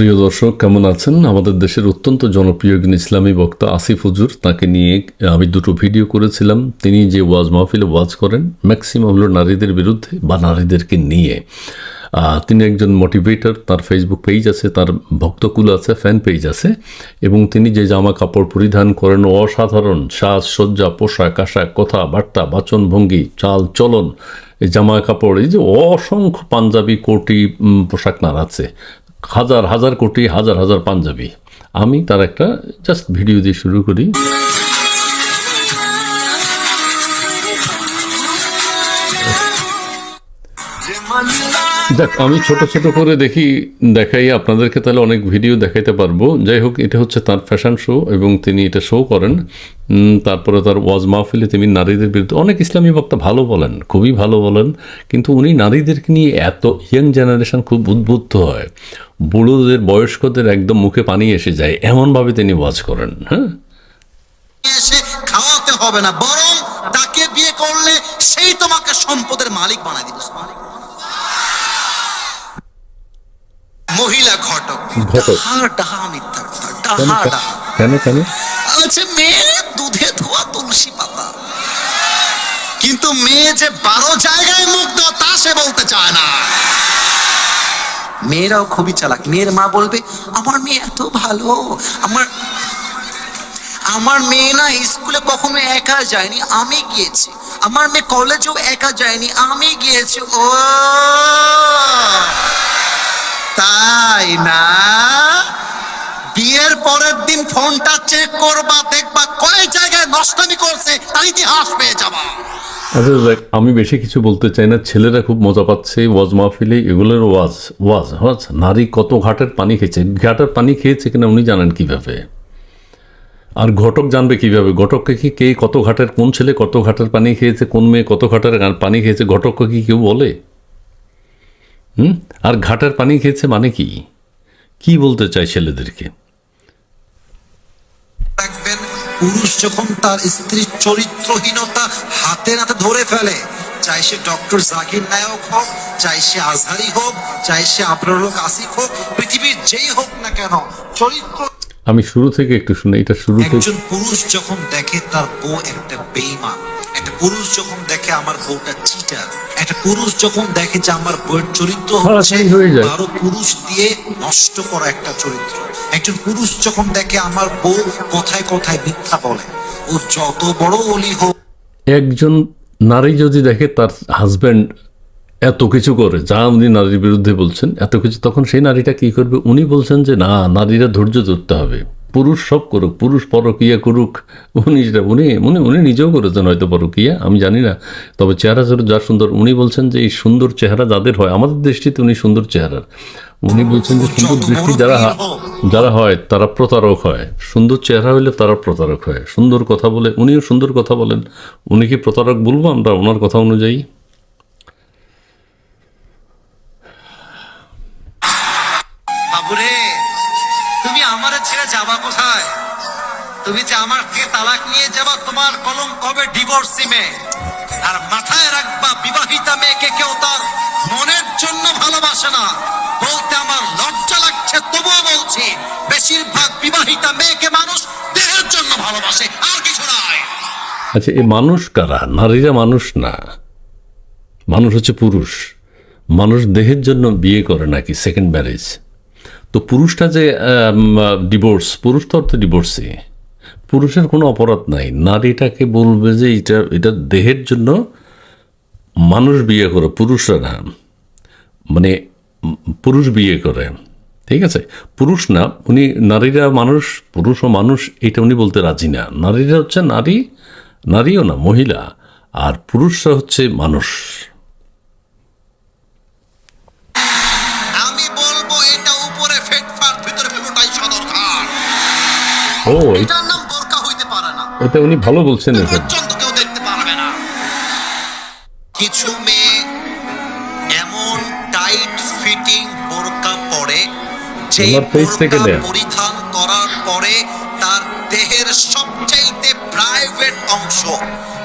প্রিয় দর্শক, কেমন আছেন? আমাদের দেশের অত্যন্ত জনপ্রিয় একজন ইসলামী বক্তা আসিফ হুজুর। তাকে নিয়ে আমি দুটো ভিডিও করেছিলাম। তিনি যে ওয়াজ মাহফিলে ওয়াজ করেন ম্যাক্সিমাম হলো নারীদের বিরুদ্ধে বা নারীদেরকে নিয়ে। তিনি একজন মোটিভেটর তার ফেসবুক পেজ আছে, তার ভক্তকুল আছে ফ্যান পেজ আছে। এবং তিনি যে জামা কাপড় পরিধান করেন, অসাধারণ সাজসজ্জা, পোশাক আশাক, কথাবার্তা, বাচনভঙ্গি, চাল চলন, এই জামা কাপড়, এই যে অসংখ্য পাঞ্জাবি, কোটি পোশাক নাড়াচ্ছে হাজার হাজার কোটি হাজার হাজার পাঞ্জাবি। আমি তার একটা জাস্ট ভিডিও দিয়ে শুরু করি। দেখ, আমি ছোট ছোট করে দেখি, দেখাই, আপনাদেরকে তাহলে অনেক ভিডিও দেখাইতে পারব। যাই হোক, এটা হচ্ছে তার ফ্যাশন শো এবং তিনি এটা শো করেন। তারপরে তার ওয়াজ মাহফিলে তিনি নারীদের বিরুদ্ধে, অনেক ইসলামী বক্তা ভালো বলেন, খুবই ভালো বলেন। কিন্তু উনি নারীদেরকে নিয়ে এত ইয়াং জেনারেশন খুব উদ্বুদ্ধ হয়। বুড়োদের, বয়স্কদের একদম মুখে পানি এসে যায়, এমনভাবে তিনি ওয়াজ করেন হ্যাঁ? খাওয়াতে হবে না, বরং তাকে বিয়ে করলে সেই তোমাকে সম্পদের মালিক বানাই দিবে মহিলা ঘটক। ডাহা ডাহা মিথ্যা কথা ডাহা ডাহা। কেন কেন? আছে মেয়ে দুধে ধোয়া তুলসী পাতা। কিন্তু মেয়ে যে বারো জায়গায় দেওয়া তা সে বলতে চায় না। মেয়েরাও খুবই চালাক। মেয়ের মা বলবে আমার মেয়ে এত ভালো। আমার আমার মেয়ে না স্কুলে কখনো একা যায়নি আমি গিয়েছি। আমার মেয়ে কলেজেও একা যায়নি আমি গিয়েছি। ও তাই না? বিয়ের পরের দিন ফোনটা চেক করবা, দেখবা কয় জায়গায় নষ্টামি করছে, তার ইতিহাস পেয়ে যাবা। আচ্ছা আমি বেশি কিছু বলতে চাই না। ছেলেরা খুব মজা পাচ্ছে ওয়াজ মাহফিলে, এগুলোর ওয়াজ ওয়াজ ওয়াজ। নারী কত ঘাটের পানি খেয়েছে, ঘাটের পানি খেয়েছে কিনা উনি জানেন কীভাবে? আর ঘটক জানবে কীভাবে? ঘটককে কি কে কত ঘাটের, কোন ছেলে কত ঘাটের পানি খেয়েছে, কোন মেয়ে কত ঘাটের পানি খেয়েছে, ঘটককে কি কেউ বলে? হুম? আর ঘাটের পানি খেয়েছে মানে কি? কি বলতে চাই ছেলেদেরকে? রাখবেন পুরুষ যখন তার স্ত্রীর চরিত্রহীনতা হাতে নাতে ধরে ফেলে চাই সে ডক্টর জাকির নায়ক হোক চাই সে আজহারি হোক চাই সে আবরুল আসিফ হোক পৃথিবীর যেই হোক না কেন চরিত্র আমি শুরু থেকে একটু শুনে এটা শুরু থেকে একজন পুরুষ যখন দেখে তার বউ একটা বেইমান পুরুষ যখন দেখে আমার বউটা চিটার একটা পুরুষ যখন দেখে যে আমার বউয়ের চরিত্র হচ্ছে হয়ে যায়। আরও পুরুষ দিয়ে নষ্ট করা একটা চরিত্র। একজন পুরুষ যখন দেখে আমার বউ কথায় কথায় মিথ্যা বলে ও যত বড় অলি হোক। একজন নারী যদি দেখে তার হাজব্যান্ড এত কিছু করে যা উনি নারীর বিরুদ্ধে বলছেন এত কিছু তখন সেই নারীটা কি করবে? উনি বলছেন যে না নারীরা ধৈর্য ধরতে হবে। পুরুষ সব করুক, পুরুষ পরকিয়া করুক। উনি যেটা, উনি উনি উনি নিজেও করেছেন হয়তো পরকিয়া, আমি জানি না। তবে চেহারা ছিল যা সুন্দর, উনি বলছেন যে এই সুন্দর চেহারা যাদের হয়, আমাদের দৃষ্টিতে উনি সুন্দর চেহারার। উনি বলছেন যে সুন্দর দৃষ্টি যারা যারা হয়, তারা প্রতারক হয়। সুন্দর চেহারা হইলে তারা প্রতারক হয়। সুন্দর কথা বলে, উনিও সুন্দর কথা বলেন। উনি কি প্রতারক বলব আমরা? ওনার কথা অনুযায়ী। তুমি যে আমার থেকে তালাক নিয়ে যাবা, তোমার কলম কবে ডিভোর্স সিমে আর মাথায় রাখবা, বিবাহিতা মেয়েকে কেউ তার মনের জন্য ভালোবাসে না। বলতে আমার লজ্জা লাগছে, তবুও বলছি, বেশিরভাগ বিবাহিতা মেয়েকে মানুষ দেহের জন্য ভালোবাসে, আর কিছু নয়। আচ্ছা এই মানুষ কারা? নারীরা মানুষ না। মানুষ হচ্ছে পুরুষ। মানুষ দেহের জন্য বিয়ে করে নাকি সেকেন্ড ম্যারেজ তো পুরুষটা যে ডিভোর্স পুরুষ তো অর্থ ডিভোর্সে পুরুষের কোনো অপরাধ নাই। নারীটাকে বলবে যে এটা এটা দেহের জন্য মানুষ বিয়ে করে পুরুষরা না। মানে পুরুষ বিয়ে করে ঠিক আছে? পুরুষ না উনি নারীরা মানুষ পুরুষ ও মানুষ এটা উনি বলতে রাজি না। নারীরা হচ্ছে নারী নারীও না মহিলা। আর পুরুষরা হচ্ছে মানুষ। আমি বলব এটা এটা উনি ভালো বলছেন এটা কেউ দেখতে পারবে না। কিছু মেয়ে এমন টাইট ফিটিং বোরকা পরে যে পরিধান করার পরে তার দেহের সবচাইতে প্রাইভেট অংশ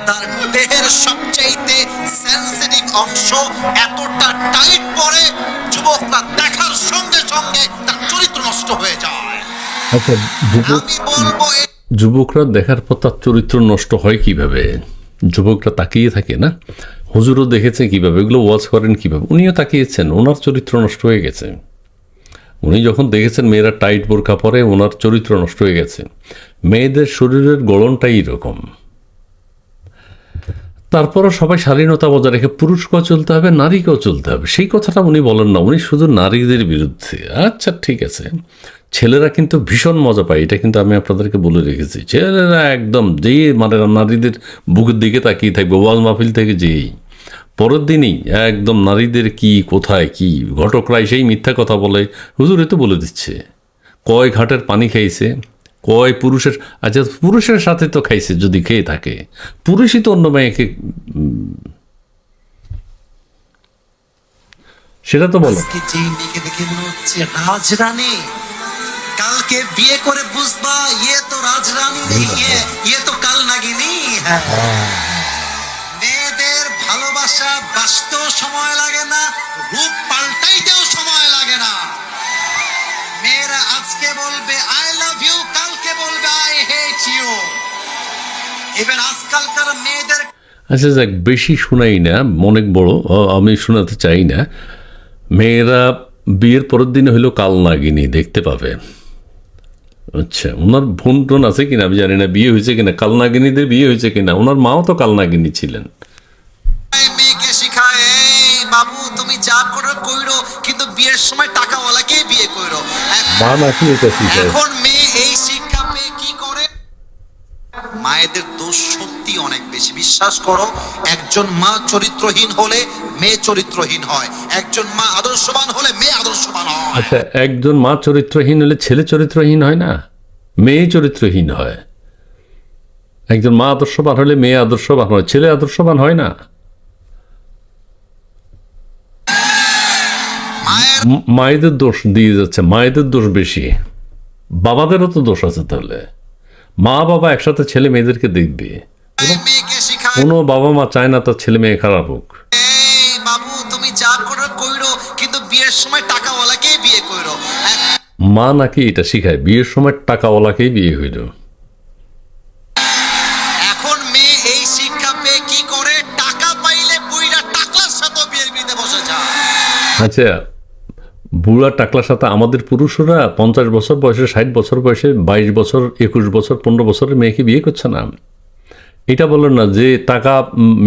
তার দেহের সবচাইতে সেনসিটিভ অংশ এতটা টাইট পরে যুবকরা দেখার সঙ্গে সঙ্গে তার চরিত্র নষ্ট হয়ে যায়। আচ্ছা আমি বলব যুবকরা দেখার পর তার চরিত্র নষ্ট হয় কীভাবে? যুবকরা তাকিয়ে থাকে না? হুজুরও দেখেছে কীভাবে? এগুলো ওয়াচ করেন কীভাবে? উনিও তাকিয়েছেন, ওনার চরিত্র নষ্ট হয়ে গেছে। উনি যখন দেখেছেন মেয়েরা টাইট বোরকা পরে, ওনার চরিত্র নষ্ট হয়ে গেছে। মেয়েদের শরীরের গড়নটাই এরকম। তারপরও সবাই স্বাধীনতা বজায় রেখে পুরুষকেও চলতে হবে, নারীকেও চলতে হবে। সেই কথাটা উনি বলেন না, উনি শুধু নারীদের বিরুদ্ধে। আচ্ছা ঠিক আছে। ছেলেরা কিন্তু ভীষণ মজা পায়। এটা কিন্তু আমি আপনাদেরকে বলে রেখেছি। ছেলেরা একদম যেই মানে নারীদের বুকের দিকে তাকিয়ে থাকবে ওয়াজ মাহফিল থেকে যেই। পরের দিনই একদম নারীদের কি, কোথায় কি, ঘটকরাই সেই মিথ্যা কথা বলে। হুজুর তো বলে দিচ্ছে। কয় ঘাটের পানি খাইছে, কয় পুরুষের আচ্ছা পুরুষের সাথে তো খাইছে যদি খেয়ে থাকে। পুরুষই তো অন্য মেয়েকে সেটা তো বলো। কালকে বিয়ে করে বুঝবা ইয়ে তো রাজরানী নেই ইয়ে ইয়ে তো কাল নাগিনী হ্যাঁ। মেয়েদের ভালোবাসা বাঁচতেও সময় লাগে না রূপ পাল্টাইতেও সময় লাগে না। মেয়েরা আজকে বলবে আই লাভ ইউ কালকে বলবে আই হেট ইউ এবার আজকালকার মেয়েদের আচ্ছা যাক বেশি শোনাই না অনেক বড় আমি শোনাতে চাই না। মেয়েরা বিয়ের পরের দিন হইল কাল নাগিনী দেখতে পাবে। আচ্ছা ওনার বোন টোন আছে কিনা আমি জানি না বিয়ে হয়েছে কিনা কালনাগিনীদের বিয়ে হয়েছে কিনা ওনার মাও তো কালনাগিনী ছিলেন। মেয়েকে শিখায় এই বাবু তুমি যা করো কইরো কিন্তু বিয়ের সময় টাকাওয়ালাকেই বিয়ে কইরো। এক- মা নাকি এটা শিখায়? এখন মেয়ে এই শিক্ষা পেয়ে কি করে? মায়েদের দোষ সত্যি অনেক। বেশি বিশ্বাস করো একজন মা চরিত্রহীন হলে মেয়ে চরিত্রহীন হয় একজন মা আদর্শবান হলে মেয়ে আদর্শবান হয়। আচ্ছা একজন মা চরিত্রহীন হলে ছেলে চরিত্রহীন হয় না? মেয়ে চরিত্রহীন হয়। একজন মা আদর্শবান হলে মেয়ে আদর্শবান হয় ছেলে আদর্শবান হয় না? মায়েদের দোষ দিয়ে যাচ্ছে মায়েদের দোষ বেশি। বাবাদেরও তো দোষ আছে তাহলে। মা বাবা একসাথে ছেলে মেয়েদেরকে দেখবে। কোনো বাবা মা চায় না তার ছেলে মেয়ে খারাপ হোক। বাবু তুমি যা করো কইরো কিন্তু বিয়ের সময় টাকাওয়ালাকেই বিয়ে কইরো। মা নাকি এটা শিখায় বিয়ের সময় টাকাওয়ালাকেই বিয়ে হইল। এখন মেয়ে এই শিক্ষা পেয়ে কি করে? টাকা পাইলে বুইরা টাকলার সাথে বিয়ের বিয়েতে বসে যায়। আচ্ছা বুড়া টাকলার সাথে আমাদের পুরুষরা পঞ্চাশ বছর বয়সে ষাট বছর বয়সে বাইশ বছর একুশ বছর পনেরো বছরের মেয়েকে বিয়ে করছে না? এটা বলেন না যে টাকা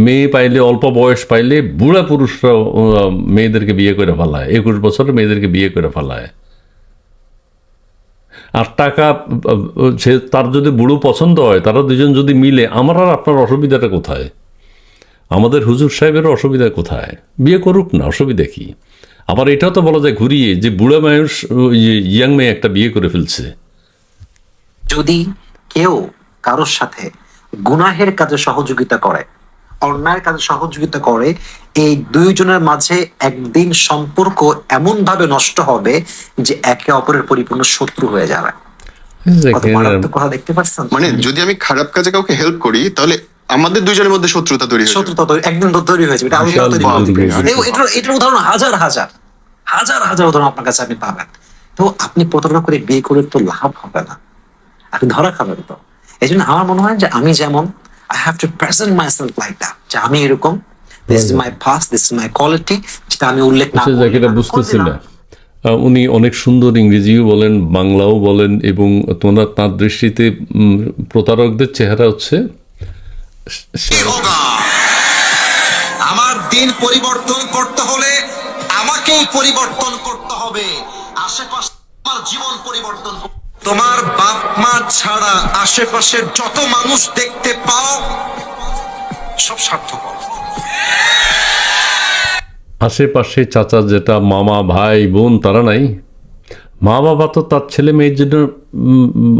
মেয়ে পাইলে, অল্প বয়স পাইলে বুড়া পুরুষরা মেয়েদেরকে বিয়ে করে ফেলায়। একুশ বছরের মেয়েদেরকে বিয়ে করে ফেলায়। আর টাকা, সে তার যদি বুড়ো পছন্দ হয়, তারা দুজন যদি মিলে, আমার আর আপনার অসুবিধাটা কোথায়? আমাদের হুজুর সাহেবের অসুবিধা কোথায়? বিয়ে করুক না, অসুবিধা কি? আবার এটাও তো বলা যায় ঘুরিয়ে যে বুড়া মানুষ ইয়াং মেয়ে একটা বিয়ে করে ফেলছে। যদি কেউ কারোর সাথে গুনাহের কাজে সহযোগিতা করে অন্যায়ের কাজে সহযোগিতা করে এই দুইজনের মাঝে একদিন সম্পর্ক এমন ভাবে নষ্ট হবে যে একে অপরের পরিপূর্ণ শত্রু হয়ে যাবে। কত মারাত্মক কথা দেখতে পাচ্ছেন? মানে যদি আমি খারাপ কাজে কাউকে হেল্প করি তাহলে আমাদের দুজনের মধ্যে শত্রুতা তৈরি শত্রুতা তো একদিন তো তৈরি হয়েছে এটা তৈরি এটার উদাহরণ হাজার হাজার হাজার হাজার উদাহরণ আপনার কাছে আপনি পাবেন। তো আপনি প্রতারণা করে বিয়ে করে তো লাভ হবে না। আপনি ধরা খাবেন তো। এই জন্য আমার মনে হয় যে আমি যেমন I have to present myself like that যে আমি এরকম this is my past this is my quality যেটা আমি উল্লেখ না এটা বুঝতেছি না। উনি অনেক সুন্দর ইংরেজিও বলেন বাংলাও বলেন এবং তোমার তার দৃষ্টিতে প্রতারকদের চেহারা হচ্ছে আমার দিন পরিবর্তন করতে হলে আমাকেই পরিবর্তন করতে হবে। আশেপাশে আমার জীবন পরিবর্তন তোমার বাপ মা ছাড়া আশেপাশের যত মানুষ দেখতে পাও সব স্বার্থপর। আশেপাশে চাচা যেটা মামা ভাই বোন তারা নাই। মা বাবা তো তার ছেলে মেয়ের জন্য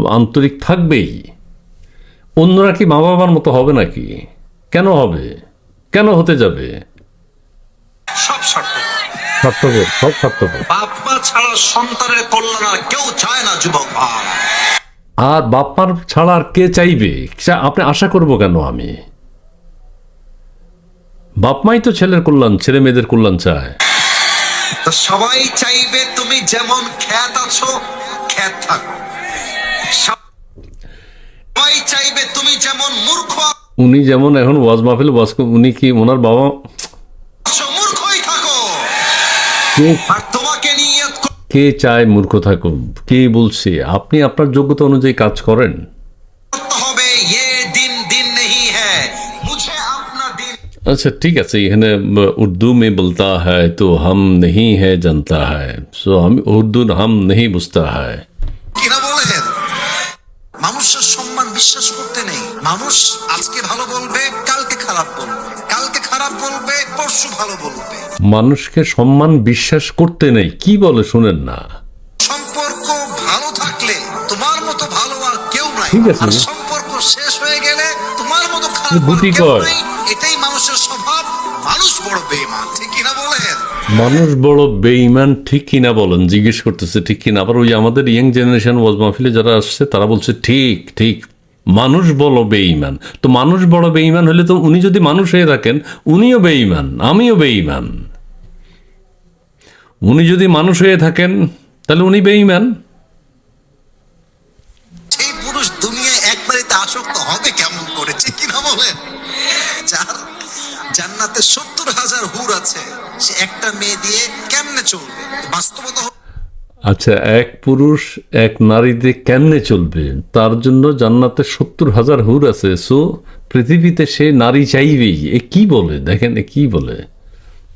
আন্তরিক থাকবেই। অন্যরা কি মা বাবার মতো হবে নাকি? কেন হবে? কেন হতে যাবে? সব স্বার্থপর। স্বার্থপর সব স্বার্থপর। বাপ ছাড়া সন্তানের কল্যাণ আর কেউ চায় না যুবক ভাই। আর বাপ্পার ছাড়া আর কে চাইবে? আপনি আশা করব কেন আমি? বাপ মাই তো ছেলের কল্যাণ ছেলে মেয়েদের কল্যাণ চায়। সবাই চাইবে তুমি যেমন খ্যাত আছো খ্যাত থাকো। সবাই চাইবে তুমি যেমন মূর্খ উনি যেমন এখন ওয়াজ মাহফিল ওয়াজ উনি কি ওনার বাবা মূর্খই থাকো। আর কে চায় মূর্খ থাকুন কে বলছে? আপনি আপনার যোগ্যতা অনুযায়ী কাজ করেন। হ্যাঁ। আচ্ছা ঠিক আছে এখানে উর্দু মে বলতা হয় তো হাম নেই হ্যাঁ জানতা হয় সো আমি উর্দু হাম নেই বুঝতা হয় মানুষের সম্মান বিশ্বাস করতে নেই। মানুষ আজকে ভালো বলবে কালকে খারাপ বলবে। কালকে খারাপ বলবে পরশু ভালো বলবে। মানুষকে সম্মান বিশ্বাস করতে নেই। কি বলে শুনেন না। সম্পর্ক ভালো থাকলে তোমার মতো ভালো আর কেউ নাই। ঠিক আছে। আর সম্পর্ক শেষ হয়ে গেলে তোমার মতো খারাপ বুদ্ধি কয়। এটাই মানুষের স্বভাব। মানুষ বড় বেঈমান ঠিক কিনা বলেন? মানুষ বড় বেঈমান ঠিক কিনা বলেন। জিজ্ঞেস করতেছে ঠিক কিনা? আবার ওই আমাদের ইয়াং জেনারেশন ওয়াজ মাহফিলে যারা আসছে তারা বলছে ঠিক ঠিক। মানুষ বড় বেঈমান। তো মানুষ বড় বেঈমান হলে তো উনি যদি মানুষ হয়ে থাকেন উনিও বেঈমান আমিও বেঈমান। উনি যদি মানুষ হয়ে থাকেন তাহলে উনি বেঈমান। সেই পুরুষ দুনিয়ায় একবারিতে আসক্ত হবে কেমন করে? ঠিক কিনা বলেন? যার জান্নাতে সত্তর হাজার হুর আছে সে একটা মেয়ে দিয়ে কেমনে চলবে? বাস্তবতা আচ্ছা এক পুরুষ এক নারীতে কেমনে চলবে? তার জন্য জান্নাতে সত্তর হাজার হুর আছে। সো পৃথিবীতে সে নারী চাইবেই। এ কি বলে? দেখেন এ কি বলে?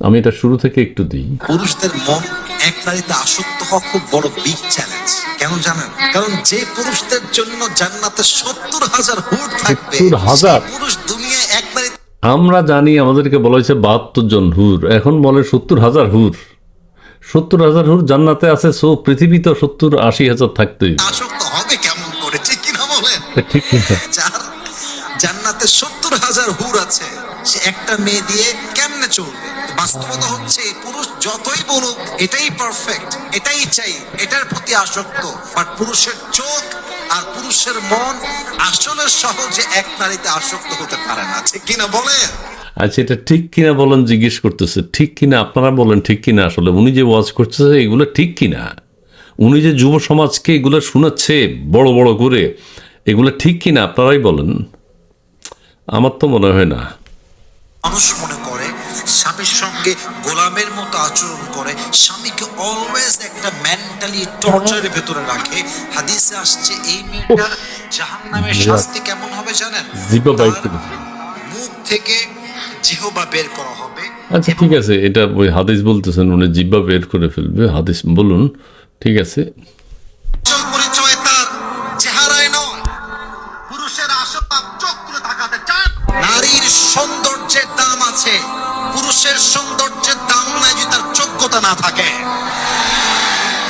আমি এটা শুরু থেকে একটু দিই। পুরুষদের মন এক নারীতে আসক্ত হওয়া খুব বড় বিগ চ্যালেঞ্জ কেন জানেন? কারণ যে পুরুষদের জন্য জান্নাতে সত্তর হাজার হুর থাকবে 70,000 সেই পুরুষ দুনিয়ায় এক নারীতে আমরা জানি আমাদেরকে বলা হয়েছে বাহাত্তর জন হুর। এখন বলে সত্তর হাজার হুর। সত্তর হাজার হুর জান্নাতে আছে সো পৃথিবীতে সত্তর আশি হাজার থাকতেই। আসক্ত হবে কেমন করে? ঠিক কিনা বলেন? ঠিক কিনা? জান্নাতে সত্তর হাজার হাজার হুর আছে, সে একটা মেয়ে দিয়ে কেমনে চলবে? বাস্তবতা হচ্ছে পুরুষ যতই বলুক, এটাই পারফেক্ট এটাই চাই, এটার প্রতি আসক্ত। বাট পুরুষের চোখ আর পুরুষের মন আসলে সহজে এক নারীতে আসক্ত হতে পারে না। ঠিক কিনা বলেন আচ্ছা এটা ঠিক কিনা বলেন জিজ্ঞেস করতেছে। ঠিক কিনা আপনারা বলেন ঠিক কিনা? আসলে উনি যে ওয়াজ করতেছে, এগুলো ঠিক কিনা? উনি যে যুব সমাজকে এগুলো শোনাচ্ছে বড় বড় করে, এগুলো ঠিক কিনা? আপনারাই বলেন। আমার তো মনে হয় না। মানুষ মনে করে স্বামীর সঙ্গে গোলামের মতো আচরণ করে স্বামীকে অলওয়েজ একটা মেন্টালি টর্চারের ভেতরে রাখে। হাদিসে আসছে এই মেয়েটার জাহান্নামের শাস্তি কেমন হবে জানেন? মুখ থেকে জিহবা বের করা হবে। আচ্ছা ঠিক আছে এটা ওই হাদিস বলতেছেন উনি জিব্বা বের করে ফেলবে। হাদিস বলুন ঠিক আছে। না থাকে।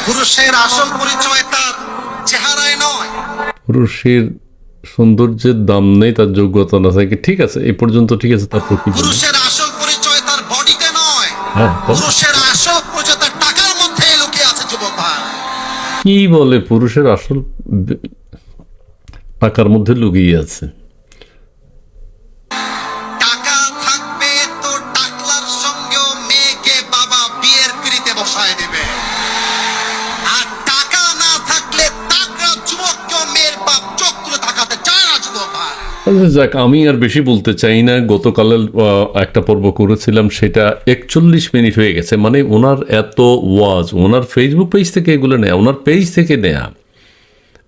পুরুষের আসল পরিচয় তার চেহারায় নয়। পুরুষের সৌন্দর্যের দাম নেই তার যোগ্যতা না থাকে। ঠিক আছে এই পর্যন্ত ঠিক আছে তারপর কি বলব? পুরুষের আসল পরিচয় তার বডিতে নয়। হ্যাঁ পুরুষের আসল পরিচয় তার টাকার মধ্যে লুকিয়ে আছে যুবক ভাই। কি বলে পুরুষের আসল টাকার মধ্যে লুকিয়ে আছে? যাক, আমি আর বেশি বলতে চাই না। গতকালের একটা পর্ব করেছিলাম, সেটা একচল্লিশ মিনিট হয়ে গেছে। মানে ওনার এত ওয়াজ, ওনার ফেসবুক পেজ থেকে এগুলো নেয়া, ওনার পেজ থেকে নেয়া,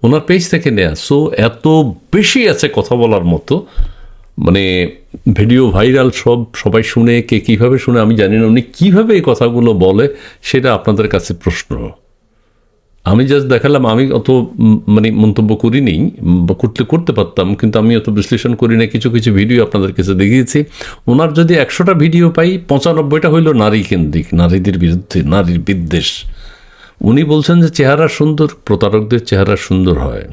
ওনার পেজ থেকে নেয়া। সো এত বেশি আছে কথা বলার মতো। মানে ভিডিও ভাইরাল, সব সবাই শুনে, কে কীভাবে শুনে, আমি জানি না উনি কীভাবে এই কথাগুলো বলে, সেটা আপনাদের কাছে প্রশ্ন। আমি জাস্ট দেখালাম, আমি অত মানে মন্তব্য করিনি, বা করতে করতে পারতাম, কিন্তু আমি অত বিশ্লেষণ করি না কিছু কিছু ভিডিও আপনাদের কাছে দেখিয়েছি। ওনার যদি একশোটা ভিডিও পাই, পঁচানব্বইটা হইল নারী কেন্দ্রিক, নারীদের বিরুদ্ধে, নারীর বিদ্বেষ। উনি বলছেন যে চেহারা সুন্দর, প্রতারকদের চেহারা সুন্দর হয়।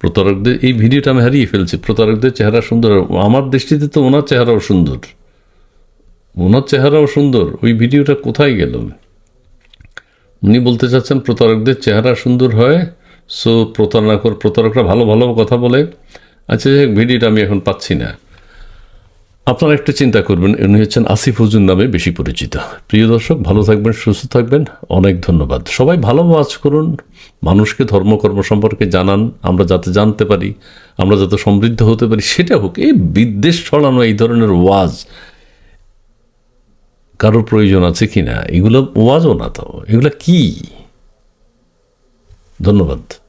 প্রতারকদের, এই ভিডিওটা আমি হারিয়ে ফেলছি, প্রতারকদের চেহারা সুন্দর। আমার দৃষ্টিতে তো ওনার চেহারাও সুন্দর। ওনার চেহারাও সুন্দর, ওই ভিডিওটা কোথায় গেল? উনি বলতে চাচ্ছেন, প্রতারকদের চেহারা সুন্দর হয় সো প্রতারণা কর প্রতারকরা ভালো ভালো কথা বলে। আচ্ছা যাই ভিডিওটা আমি এখন পাচ্ছি না। আপনারা একটু চিন্তা করবেন, উনি হচ্ছেন আসিফ হুজুর নামে বেশি পরিচিত। প্রিয় দর্শক, ভালো থাকবেন, সুস্থ থাকবেন, অনেক ধন্যবাদ। সবাই ভালো ওয়াজ করুন, মানুষকে ধর্মকর্ম সম্পর্কে জানান, আমরা যাতে জানতে পারি, আমরা যাতে সমৃদ্ধ হতে পারি, সেটা হোক, এই বিদ্বেষ ছড়ানো, এই ধরনের ওয়াজ কারোর প্রয়োজন আছে কি না এগুলো ওয়াজও না তো। এগুলো কী? ধন্যবাদ।